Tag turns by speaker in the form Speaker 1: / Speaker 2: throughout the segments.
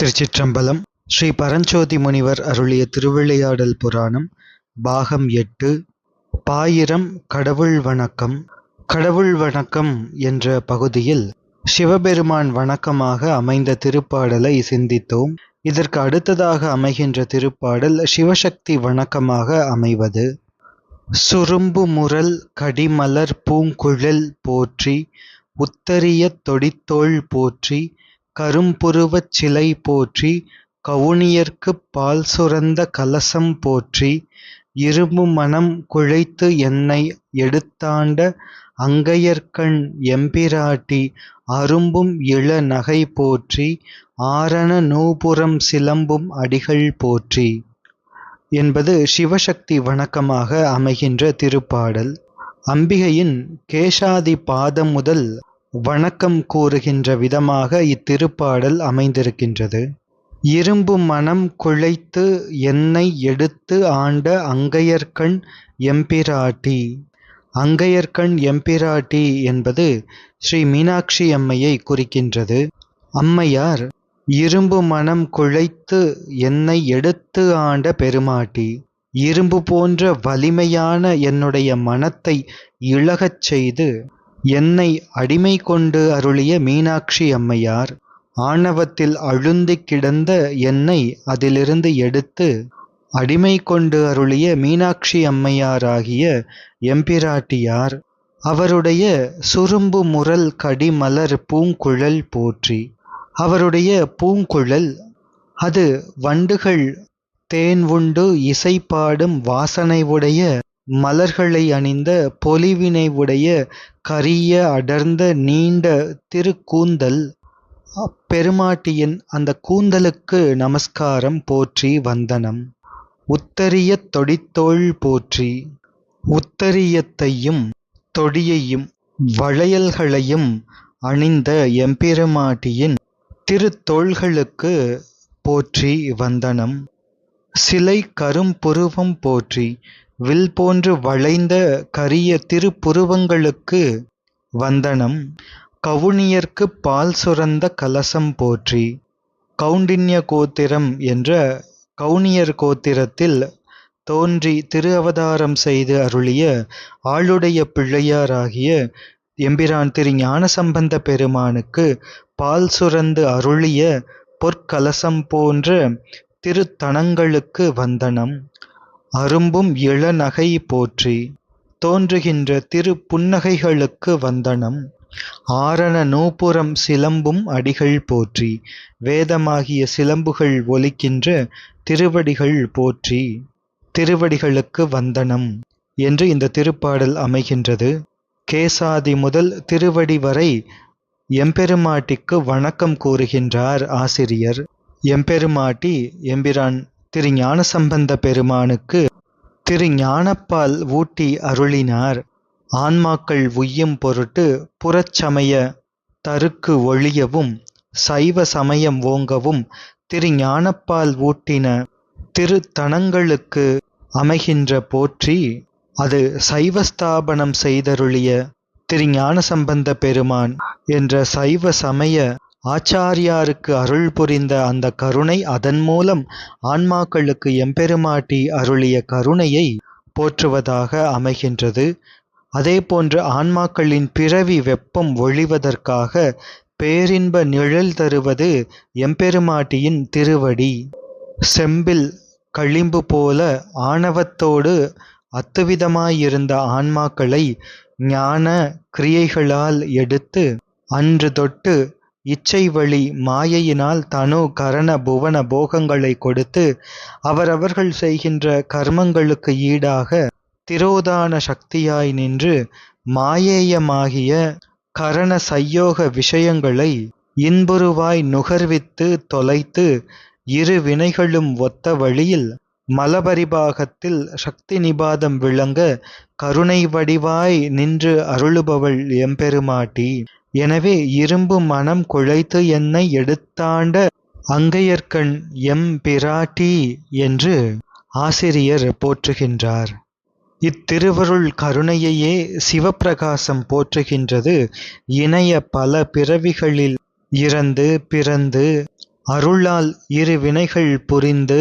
Speaker 1: திருச்சிற்றம்பலம் ஸ்ரீ பரஞ்சோதி முனிவர் அருளிய திருவிளையாடல் புராணம் பாகம் எட்டு பாயிரம் கடவுள் வணக்கம். கடவுள் வணக்கம் என்ற பகுதியில் சிவபெருமான் வணக்கமாக அமைந்த திருப்பாடலை சிந்தித்தோம். இதற்கு அடுத்ததாக அமைகின்ற திருப்பாடல் சிவசக்தி வணக்கமாக அமைவது. சுரும்பு முரல் கடிமலர் பூங்குழல் போற்றி உத்தரிய தொடித்தோள் போற்றி கரும்புருவச் சிலை போற்றி கவுனியர்க்குப் பால் சுரந்த கலசம் போற்றி இரும்பு மனம் குழைத்து என்னை எடுத்தாண்ட அங்கையர்கண் எம்பிராட்டி அரும்பும் இள நகை போற்றி ஆரண நூபுரம் சிலம்பும் அடிகள் போற்றி. என்பது சிவசக்தி வணக்கமாக அமைகின்ற திருப்பாடல். அம்பிகையின் கேசாதி பாதம் முதல் வணக்கம் கூறுகின்ற விதமாக இத்திருப்பாடல் அமைந்திருக்கின்றது. இரும்பு மனம் குழைத்து என்னை எடுத்து ஆண்ட அங்கையர்கண் எம்பிராட்டி. அங்கையர்கண் எம்பிராட்டி என்பது ஸ்ரீ மீனாட்சி அம்மையை குறிக்கின்றது. அம்மையார் இரும்பு மனம் குழைத்து என்னை எடுத்து ஆண்ட பெருமாட்டி. இரும்பு போன்ற வலிமையான என்னுடைய மனத்தை இழகச் செய்து என்னை அடிமை கொண்டு அருளிய மீனாட்சி அம்மையார் ஆணவத்தில் அழுந்தி கிடந்த என்னை அதிலிருந்து எடுத்து அடிமை கொண்டு அருளிய மீனாட்சி அம்மையாராகிய எம்பிராட்டியார் அவருடைய சுரும்பு முரல் கடிமலர் பூங்குழல் போற்றி. அவருடைய பூங்குழல் அது வண்டுகள் தேன் உண்டு இசை பாடும் வாசனை உடைய மலர்களை அணிந்த பொலிவினை உடைய கரிய அடர்ந்த நீண்ட திருக்கூந்தல். அப்பெருமாட்டியின் அந்த கூந்தலுக்கு நமஸ்காரம் போற்றி வந்தனம். உத்தரியத் தொடித்தோள் போற்றி. உத்தரியத்தையும் தொடியையும் வளையல்களையும் அணிந்த எம்பெருமாட்டியின் திருத்தோள்களுக்கு போற்றி வந்தனம். சிலை கரும்புருவம் போற்றி வில் போன்று வளைந்த கரிய திருப்புருவங்களுக்கு வந்தனம். கவுனியர்க்குப் பால் சுரந்த கலசம் போற்றி கவுண்டின்ய கோத்திரம் என்ற கவுனியர் கோத்திரத்தில் தோன்றி திரு அவதாரம் செய்து அருளிய ஆளுடைய பிள்ளையாராகிய எம்பிரான் திரு ஞானசம்பந்த பெருமானுக்கு பால் சுரந்து அருளிய பொற்கலசம் போன்ற திருத்தணங்களுக்கு வந்தனம் அரும்பும் இளநகை போற்றி தோன்றுகின்ற திரு புன்னகைகளுக்கு வந்தனம் ஆரண நூபுரம் சிலம்பும் அடிகள் போற்றி வேதமாகிய சிலம்புகள் ஒலிக்கின்ற திருவடிகள் போற்றி திருவடிகளுக்கு வந்தனம் என்று இந்த திருப்பாடல் அமைகின்றது. கேசாதி முதல் திருவடி வரை எம்பெருமாட்டிக்கு வணக்கம் கூறுகின்றார் ஆசிரியர். எம்பெருமாட்டி எம்பிரான் திரு ஞானசம்பந்த பெருமானுக்கு திரு ஞானப்பால் ஊட்டி அருளினார். ஆன்மாக்கள் உய்யும் பொருட்டு புறச்சமய தருக்கு ஒழியவும் சைவ சமயம் ஓங்கவும் திரு ஞானப்பால் ஊட்டின திருத்தனங்களுக்கு அமைகின்ற போற்றி அது சைவஸ்தாபனம் செய்தருளிய திரு ஞானசம்பந்த பெருமான் என்ற சைவ சமய ஆச்சாரியாருக்கு அருள் புரிந்த அந்த கருணை அதன் மூலம் ஆன்மாக்களுக்கு எம்பெருமாட்டி அருளிய கருணையை போற்றுவதாக அமைகின்றது. அதே போன்று ஆன்மாக்களின் பிறவி வெப்பம் ஒழிவதற்காக பேரின்ப நிழல் தருவது எம்பெருமாட்டியின் திருவடி. செம்பில் களிம்பு போல ஆணவத்தோடு அத்துவிதமாயிருந்த ஆன்மாக்களை ஞான கிரியைகளால் எடுத்து அன்று தொட்டு இச்சை வழி மாயையினால் தனு கரண புவன போகங்களை கொடுத்து அவரவர்கள் செய்கின்ற கர்மங்களுக்கு ஈடாக திரோதான சக்தியாய் நின்று மாயேயமாகிய கரண சையோக விஷயங்களை இன்புருவாய் நுகர்வித்து தொலைத்து இரு வினைகளும் ஒத்த வழியில் மலபரிபாகத்தில் சக்தி நிபாதம் விளங்க கருணை வடிவாய் நின்று அருளுபவள் எம்பெருமாட்டி. எனவே இரும்பு மனம் குழைத்து என்னை எடுத்தாண்ட அங்கையர்கண் எம் பிராட்டி என்று ஆசிரியர் போற்றுகின்றார். இத்திருவருள் கருணையையே சிவப்பிரகாசம் போற்றுகின்றது. இணைய பல பிறவிகளில் இறந்து பிறந்து அருளால் இரு வினைகள் புரிந்து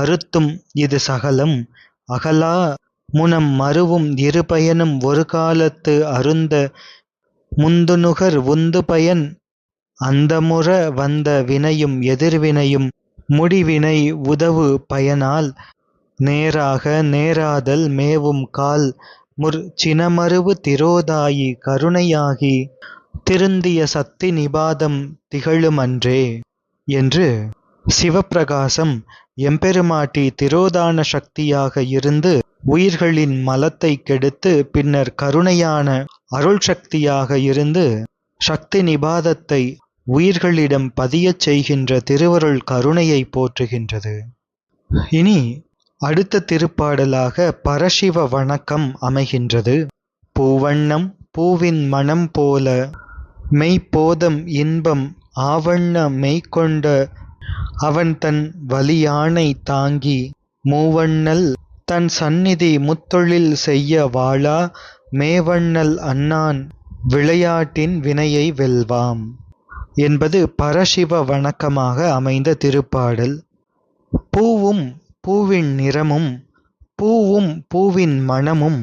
Speaker 1: அறுத்தும் இது சகலம். அகலா முனம் மருவும் இரு பயனும் ஒரு காலத்து அருந்த முந்துநுகர் உந்து பயன் அந்தமுற வந்த வினையும் எதிர்வினையும் முடிவினை உதவு பயனால் நேராக நேராதல் மேவும் கால் முற் சினமருவு திரோதாயி கருணையாகி திருந்திய சத்தி நிபாதம் திகழுமன்றே என்று சிவப்பிரகாசம் எம்பெருமாட்டி திரோதான சக்தியாக இருந்து உயிர்களின் மலத்தை கெடுத்து பின்னர் கருணையான அருள் சக்தியாக இருந்து சக்தி நிபாதத்தை உயிர்களிடம் பதியச் செய்கின்ற திருவருள் கருணையை போற்றுகின்றது. இனி அடுத்த திருப்பாடலாக பரசிவ வணக்கம் அமைகின்றது. பூவண்ணம் பூவின் மனம் போல மெய்ப்போதம் இன்பம் ஆவண்ண மெய்கொண்ட அவன் தன் வலியானை தாங்கி மூவண்ணல் தன் சந்நிதி முத்தொழில் செய்ய வாழா மேவண்ணல் அண்ணான் விளையாட்டின் வினையை வெல்வாம் என்பது பரசிவ வணக்கமாக அமைந்த திருப்பாடல். பூவும் பூவின் நிறமும் பூவும் பூவின் மணமும்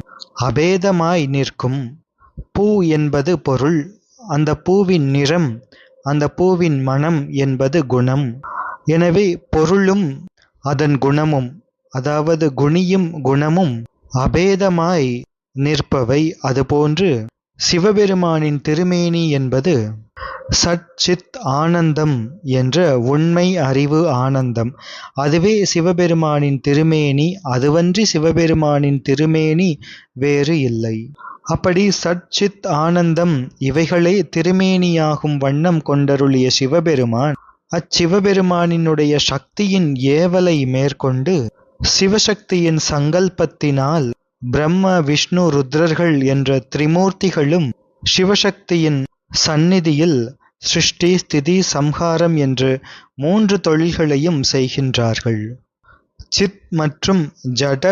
Speaker 1: அபேதமாய் நிற்கும். பூ என்பது பொருள் அந்த பூவின் நிறம் அந்த பூவின் மனம் என்பது குணம். எனவே பொருளும் அதன் குணமும் அதாவது குணியும் குணமும் அபேதமாய் நிற்பவை அதுபோன்று சிவபெருமானின் திருமேனி என்பது சச்சித் ஆனந்தம் என்ற உண்மை அறிவு ஆனந்தம். அதுவே சிவபெருமானின் திருமேனி அதுவன்றி சிவபெருமானின் திருமேனி வேறு இல்லை. அப்படி சச்சித் ஆனந்தம் இவைகளே திருமேனியாகும் வண்ணம் கொண்டருளிய சிவபெருமான். அச்சிவபெருமானினுடைய சக்தியின் ஏவலை மேற்கொண்டு சிவசக்தியின் சங்கல்பத்தினால் பிரம்ம விஷ்ணு ருத்ரர்கள் என்ற திரிமூர்த்திகளும் சிவசக்தியின் சந்நிதியில் சிருஷ்டி ஸ்திதி சம்ஹாரம் என்று மூன்று தொழில்களையும் செய்கின்றார்கள். சித் மற்றும் ஜட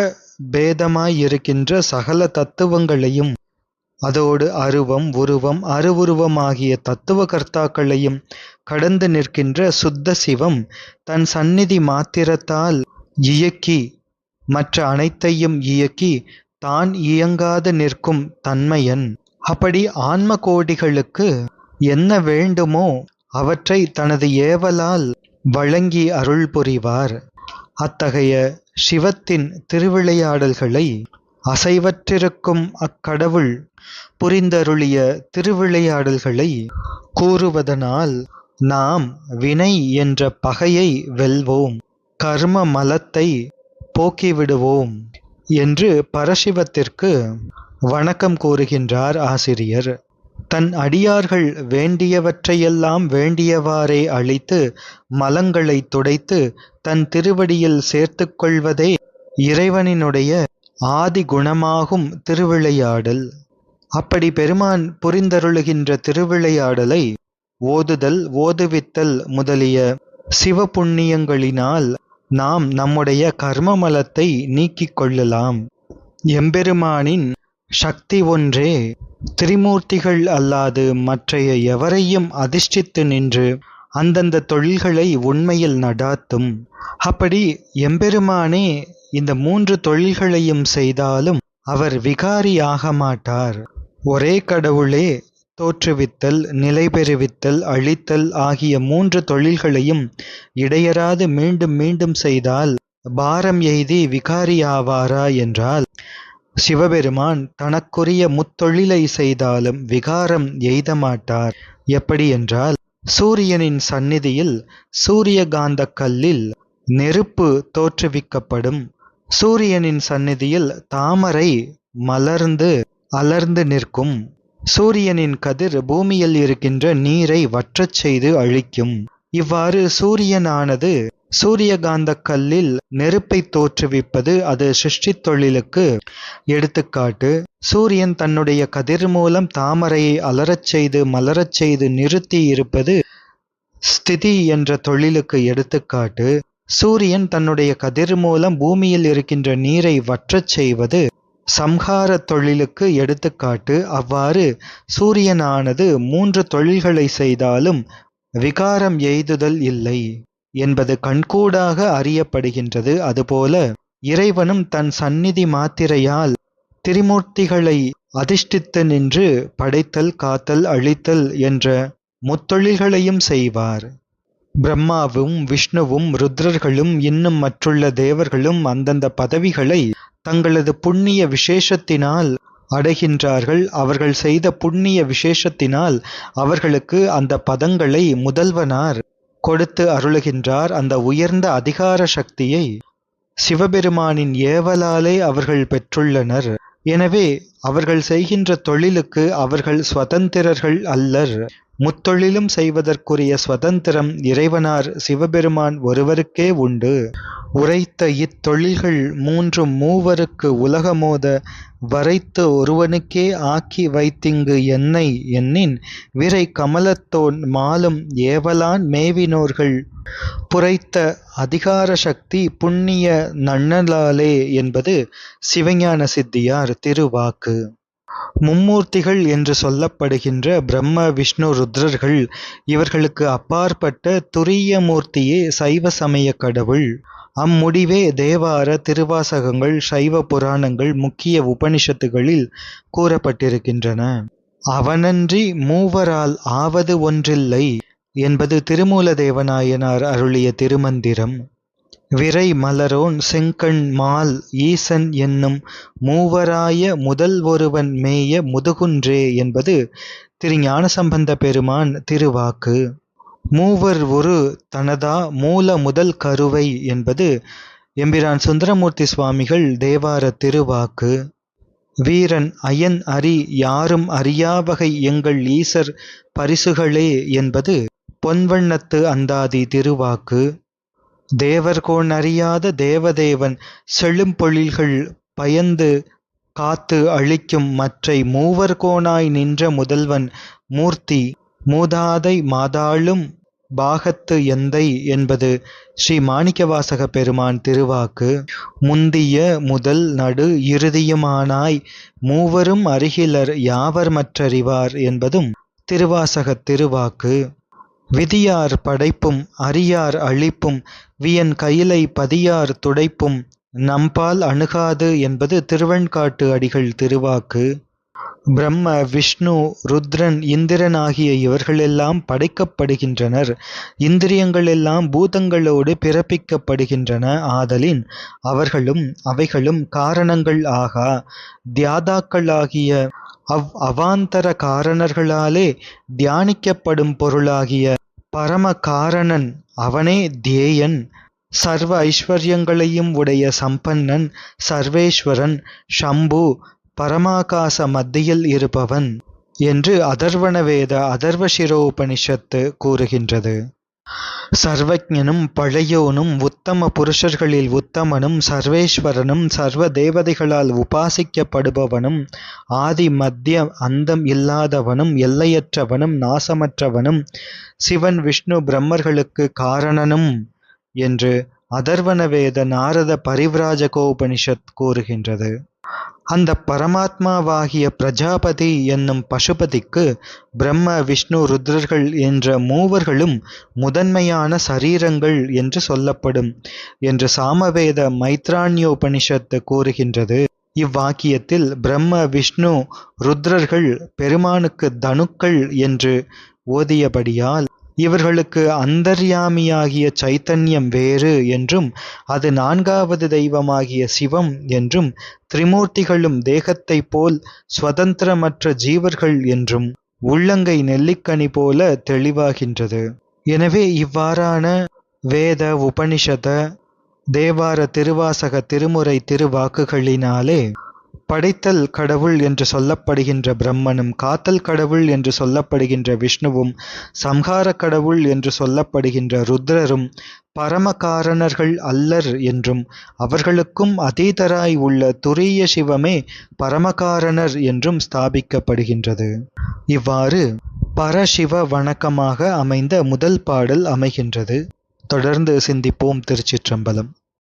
Speaker 1: பேதமாயிருக்கின்ற சகல தத்துவங்களையும் அதோடு அருவம் உருவம் அருவுருவமாகிய தத்துவ கர்த்தாக்களையும் கடந்து நிற்கின்ற சுத்த சிவம் தன் சந்நிதி மாத்திரத்தால் இயக்கி மற்ற அனைத்தையும் இயக்கி தான் இயங்காது நிற்கும் தன்மையன். அப்படி ஆன்ம கோடிகளுக்கு என்ன வேண்டுமோ அவற்றை தனது ஏவலால் வழங்கி அருள் புரிவார். அத்தகைய சிவத்தின் திருவிளையாடல்களை அசைவற்றிருக்கும் அக்கடவுள் புரிந்தருளிய திருவிளையாடல்களை கூறுவதனால் நாம் வினை என்ற பகையை வெல்வோம். கர்ம மலத்தை போக்கிவிடுவோம். என்று பரசிவத்திற்கு வணக்கம் கூறுகின்றார் ஆசிரியர். தன் அடியார்கள் வேண்டியவற்றையெல்லாம் வேண்டியவாறே அழித்து மலங்களை துடைத்து தன் திருவடியில் சேர்த்து கொள்வதே இறைவனினுடைய ஆதி குணமாகும் திருவிளையாடல். அப்படி பெருமான் புரிந்தருளுகின்ற திருவிளையாடலை ஓதுதல் ஓதுவித்தல் முதலிய சிவபுண்ணியங்களினால் நாம் நம்முடைய கர்மமலத்தை நீக்கிக் கொள்ளலாம். எம்பெருமானின் சக்தி ஒன்றே திரிமூர்த்திகள் அல்லாது மற்றைய எவரையும் அதிர்ஷ்டித்து நின்று அந்தந்த தொழில்களை உண்மையில் நடாத்தும். அப்படி எம்பெருமானே இந்த மூன்று தொழில்களையும் செய்தாலும் அவர் விகாரி ஆக மாட்டார். ஒரே கடவுளே தோற்றுவித்தல் நிலை பெறுவித்தல் அழித்தல் ஆகிய மூன்று தொழில்களையும் இடையராது மீண்டும் மீண்டும் செய்தால் பாரம் எய்தி விகாரியாவாரா என்றால் சிவபெருமான் தனக்குரிய முத்தொழிலை செய்தாலும் விகாரம் எய்த மாட்டார். எப்படி என்றால் சூரியனின் சந்நிதியில் சூரியகாந்த கல்லில் நெருப்பு தோற்றுவிக்கப்படும். சூரியனின் சந்நிதியில் தாமரை மலர்ந்து அலர்ந்து நிற்கும். சூரியனின் கதிர் பூமியில் இருக்கின்ற நீரை வற்றச் செய்து அழிக்கும். இவ்வாறு சூரியனானது சூரியகாந்த கல்லில் நெருப்பை தோற்றுவிப்பது அது சிருஷ்டித் தொழிலுக்கு எடுத்துக்காட்டு. சூரியன் தன்னுடைய கதிர் மூலம் தாமரையை அலரச் செய்து மலரச் செய்து நிறுத்தி இருப்பது ஸ்திதி என்ற தொழிலுக்கு எடுத்துக்காட்டு. சூரியன் தன்னுடைய கதிர் மூலம் பூமியில் இருக்கின்ற நீரை வற்றச் செய்வது சம்ஹார தொழிலுக்கு எடுத்துக்காட்டு அவ்வாறு சூரியனானது மூன்று தொழில்களை செய்தாலும் விகாரம் எய்துதல் இல்லை என்பது கண்கூடாக அறியப்படுகின்றது. அதுபோல இறைவனும் தன் சந்நிதி மாத்திரையால் திரிமூர்த்திகளை அதிஷ்டித்து நின்று படைத்தல் காத்தல் அழித்தல் என்ற முத்தொழில்களையும் செய்வார். பிரம்மாவும் விஷ்ணுவும் ருத்ரர்களும் இன்னும் மற்றுள்ள தேவர்களும் அந்தந்த பதவிகளை தங்களது புண்ணிய விசேஷத்தினால் அடைகின்றார்கள். அவர்கள் செய்த புண்ணிய விசேஷத்தினால் அவர்களுக்கு அந்த பதங்களை முதல்வனார் கொடுத்து அருளுகின்றார். அந்த உயர்ந்த அதிகார சக்தியை சிவபெருமானின் ஏவலாலே அவர்கள் பெற்றுள்ளனர். எனவே அவர்கள் செய்கின்ற தொழிலுக்கு அவர்கள் சுதந்திரர்கள் அல்லர். முத்தொழிலும் செய்வதற்குரிய சுதந்திரம் இறைவனார் சிவபெருமான் ஒருவருக்கே உண்டு. உரைத்த இத்தொழில்கள் மூன்றும் மூவருக்கு உலகமோத வரைத்து ஒருவனுக்கே ஆக்கி வைத்திங்கு என்னை எண்ணின் விரை கமலத்தோன் மாலும் ஏவலான் மேவினோர்கள். புரைத்த அதிகார சக்தி புண்ணிய நன்னலாலே என்பது சிவஞான சித்தியார் திருவாக்கு. மும்மூர்த்திகள் என்று சொல்லப்படுகின்ற பிரம்ம விஷ்ணு ருத்ரர்கள் இவர்களுக்கு அப்பாற்பட்ட துரிய மூர்த்தியே சைவ சமய கடவுள். அம்முடிவே தேவார திருவாசகங்கள் சைவ புராணங்கள் முக்கிய உபனிஷத்துகளில் கூறப்பட்டிருக்கின்றன. அவனன்றி மூவரால் ஆவது ஒன்றில்லை என்பது திருமூலதேவநாயனார் அருளிய திருமந்திரம். விரை மலரோன் செங்கண் மால் ஈசன் என்னும் மூவராய முதல் ஒருவன் மேய முதுகுன்றே என்பது திரு ஞானசம்பந்த பெருமான் திருவாக்கு. மூவர் ஒரு தனதா மூல முதல் கருவை என்பது எம்பிரான் சுந்தரமூர்த்தி சுவாமிகள் தேவார திருவாக்கு. வீரன் அயன் அரி யாரும் அறியாவகை எங்கள் ஈசர் பரிசுகளே என்பது பொன்வண்ணத்து அந்தாதி திருவாக்கு. தேவர்கோன் அறியாத தேவதேவன் செழும்பொழில்கள் பயந்து காத்து அழிக்கும் மற்றை மூவர்கோனாய் நின்ற முதல்வன் மூர்த்தி மூதாதை மாதாளும் பாகத்து எந்தை என்பது ஸ்ரீ மாணிக்கவாசக பெருமான் திருவாக்கு. முந்திய முதல் நடு இறுதியுமானாய் மூவரும் அருகிலர் யாவர் மற்றறிவார் என்பதும் திருவாசக திருவாக்கு. விதியார் படைப்பும் அரியார் அழிப்பும் வியன் கையிலை பதியார் துடைப்பும் நம்பால் அணுகாது என்பது திருவெண்காட்டு அடிகள் திருவாக்கு. பிரம்ம விஷ்ணு ருத்ரன் இந்திரன் ஆகிய இவர்களெல்லாம் படைக்கப்படுகின்றனர். இந்திரியங்கள் எல்லாம் பூதங்களோடு பிறப்பிக்கப்படுகின்றன. ஆதலின் அவர்களும் அவைகளும் காரணங்கள் ஆகா. தியாதாக்களாகிய அவ் அவாந்தர காரணர்களாலே தியானிக்கப்படும் பொருளாகிய பரம காரணன் அவனே தேயன். சர்வ ஐஸ்வர்யங்களையும் உடைய சம்பன்னன் சர்வேஸ்வரன் ஷம்பு பரமாகாச மத்தியில் இருப்பவன் என்று அதர்வணவேத அதர்வசிரோபனிஷத்து கூறுகின்றது. சர்வஜனும் பழையோனும் உத்தம புருஷர்களில் உத்தமனும் சர்வேஸ்வரனும் சர்வ தேவதைகளால் உபாசிக்கப்படுபவனும் ஆதி மத்திய அந்தம் இல்லாதவனும் எல்லையற்றவனும் நாசமற்றவனும் சிவன் விஷ்ணு பிரம்மர்களுக்கு காரணனும் என்று அதர்வணவேத நாரத பரிவ்ராஜகோபனிஷத் கூறுகின்றது. அந்த பரமாத்மாவாகிய பிரஜாபதி என்னும் பசுபதிக்கு பிரம்ம விஷ்ணு ருத்ரர்கள் என்ற மூவர்களும் முதன்மையான சரீரங்கள் என்று சொல்லப்படும் என்று சாமவேத மைத்ராண்யோபனிஷத்து கூறுகின்றது. இவ்வாக்கியத்தில் பிரம்ம விஷ்ணு ருத்ரர்கள் பெருமானுக்கு தனுக்கள் என்று ஓதியபடியால் இவர்களுக்கு அந்தர்யாமியாகிய சைத்தன்யம் வேறு என்றும் அது நான்காவது தெய்வமாகிய சிவம் என்றும் திரிமூர்த்திகளும் தேகத்தை போல் சுதந்திரமற்ற ஜீவர்கள் என்றும் உள்ளங்கை நெல்லிக்கனி போல தெளிவாகின்றது. எனவே இவ்வாறான வேத உபனிஷத தேவார திருவாசக திருமுறை திருவாக்குகளினாலே படைத்தல் கடவுள் என்று சொல்லப்படுகின்ற பிரம்மனும் காத்தல் கடவுள் என்று சொல்லப்படுகின்ற விஷ்ணுவும் சம்ஹார கடவுள் என்று சொல்லப்படுகின்ற ருத்ரரும் பரமகாரணர்கள் அல்லர் என்றும் அவர்களுக்கும் அதீதராய் உள்ள துரிய சிவமே பரமகாரணர் என்றும் ஸ்தாபிக்கப்படுகின்றது. இவ்வாறு பரசிவ வணக்கமாக அமைந்த முதல் பாடல் அமைகின்றது. தொடர்ந்து சிந்திப்போம் திருச்சிற்றம்பலம்.